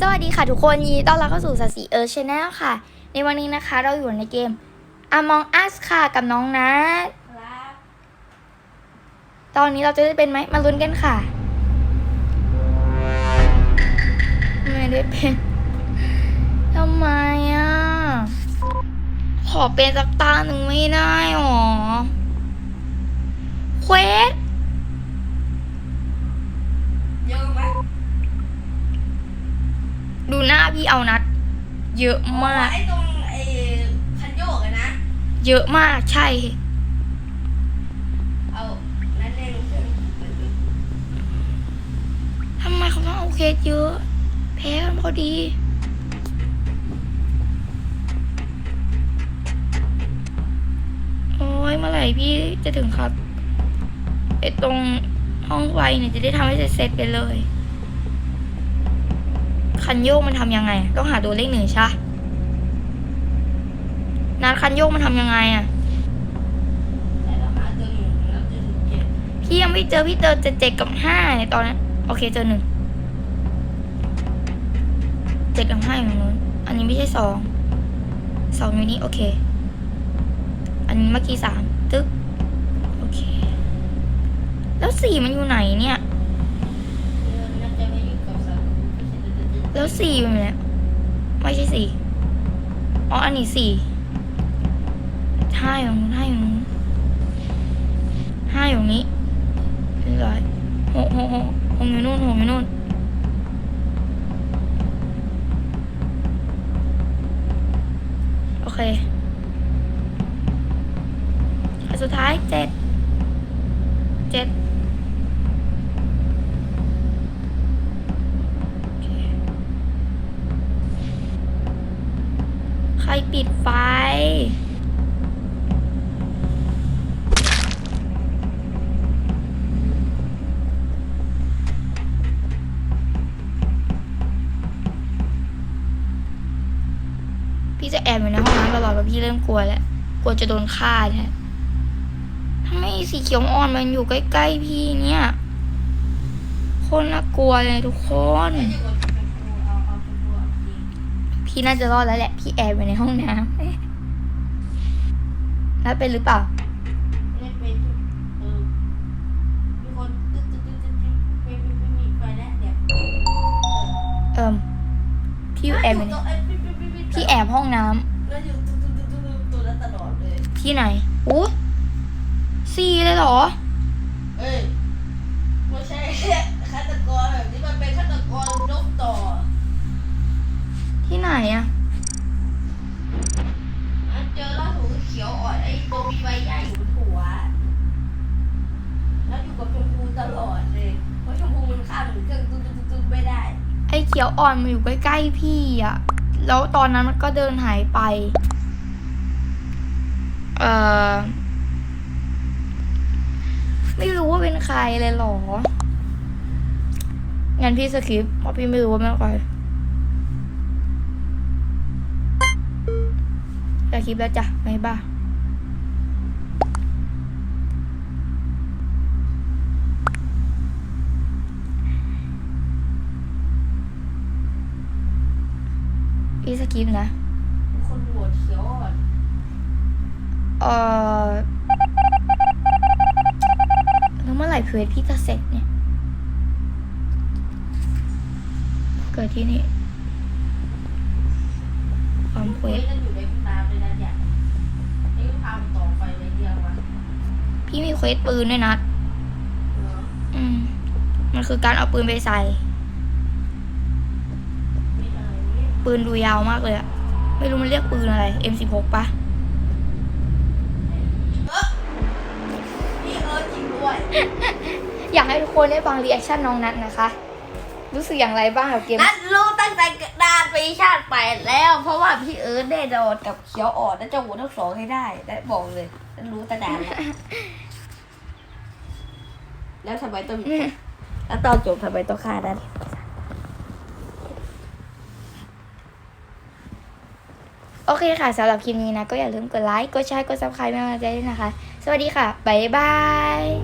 สวัสดีค่ะทุกคนยินดีต้อนรับเข้าสู่สัสีเอิร์ชแนลค่ะ ในวันนี้นะคะเราอยู่ในเกม Among Us ค่ะกับน้องนัทตอนนี้เราจะได้เป็นไหมมาลุ้นกันค่ะไม่ได้เป็นทำไมอะ ขอเป็นสักตาหนึ่งไม่ได้หรอเควส หน้าพี่เอานัด เยอะมาก ไอ้ตรงไอ้คันโยกอะนะ เยอะมากใช่ เอา นั่นเองรู้สึกทำไมเขาต้องเอาเคสเยอะ แพ้กันพอดีโอ้ยเมื่อไหร่พี่จะถึงครับไอตรงห้องไฟเนี่ยจะได้ทำให้เสร็จๆไปเลย คันโยกมันทำยังไง ต้องหาตัวเลขหนึ่งใช่ปะนัดคันโยกมันทำยังไงอะแต่เราหาตัวหนึ่งแล้วเจอถึงเจ็ดพี่ยังไม่เจอพี่เจอเจ็ดเจ็ดกับห้าในตอนนั้นโอเคเจอหนึ่งเจ็ดกับห้าอยู่ตรงนู้นอันนี้ไม่ใช่สองสองอยู่นี่โอเค อันนี้เมื่อกี้สามตึ๊กโอเค แล้วสี่มันอยู่ไหนเนี่ย แล้วสี่อยู่ไหนไม่ใช่สี่อ๋ออันนี้สี่ห้าอยู่ตรงนู้นห้าอยู่ตรงนู้นห้าอยู่ตรงนี้เรียบร้อยหกหกหกหกอยู่นู่นหกอยู่นู่นโอเคอันสุดท้ายเจ็ดเจ็ดโอเคใคร ปิดไฟ พี่จะแอบอยู่ในห้องน้ำตลอดเพราะพี่เริ่มกลัวแล้ว กลัวจะโดนฆ่าแท้ทำไมสีเขียวอ่อนมันอยู่ใกล้ ๆ พี่เนี่ย คนน่ากลัวเลยทุกคน พี่น่าจะรอดแล้วแหละ พี่แอบอยู่ในห้องน้ำแล้วเป็นหรือเปล่าไม่ได้เป็นเออมีคนตึ๊ดตึ๊ดตึ๊ดตึ๊ดตึ๊ดไม่ไม่ไม่มีไฟแล้วเดี๋ยวเอิมพี่แอบอยู่ในตรงไอ้ปิ๊บปิ๊บปิ๊บปิ๊บพี่แอบห้องน้ำแล้วอยู่ตุ๊ดตุ๊ดตุ๊ดตุ๊ดตุ๊ดแล้วตลอดเลยที่ไหนอู้สี่เลยเหรอ ขียวอ่อนมันอยู่ใกล้ๆพี่อะ แล้วตอนนั้นมันก็เดินหายไป เอ่อไม่รู้ว่าเป็นใครเลยหรอ งั้นพี่สคริปต์เพราะพี่ไม่รู้ว่าเป็นใครสคริปต์แล้วจ้ะไม่บ้า พี่สคริปต์นะเป็นคนหัวเขียวอ่อนเอ่อแล้วเมื่อไหร่เควสพี่จะเสร็จเนี่ย เกิดที่นี่ ความเควเฮ้ยสนั่นอยู่ในน้ำเลยนะเนี่ยนี่ก็พามันต่อไฟไว้เดียววะพี่มีเควสปืนด้วยนะเหรออืม มันคือการเอาปืนไปใส่ ปืนดูยาวมากเลยอะไม่รู้มันเรียกปืนอะไร M16 ปะเออนี่เออจริงด้วย อยากให้ทุกคนได้ฟังรีแอคชั่นน้องนัทนะคะ รู้สึกอย่างไรบ้างกับเกม นัดรู้ตั้งแต่นานปีชาติไปแล้ว เพราะว่าพี่เอิร์ธได้โดนกับเขียวอ่อนและเจ้าหูทั้งสองให้ได้ได้บอกเลยนัดรู้ตั้งแต่นานแล้วแล้วทำไมต้องมีแล้วตอนจบทำไมต้องฆ่านั้น โอเคค่ะสำหรับคลิปนี้นะ ก็อย่าลืมกดไลค์ กดแชร์ กดซับสไครต์เป็นกำลังใจด้วยนะคะ สวัสดีค่ะ บ๊ายบาย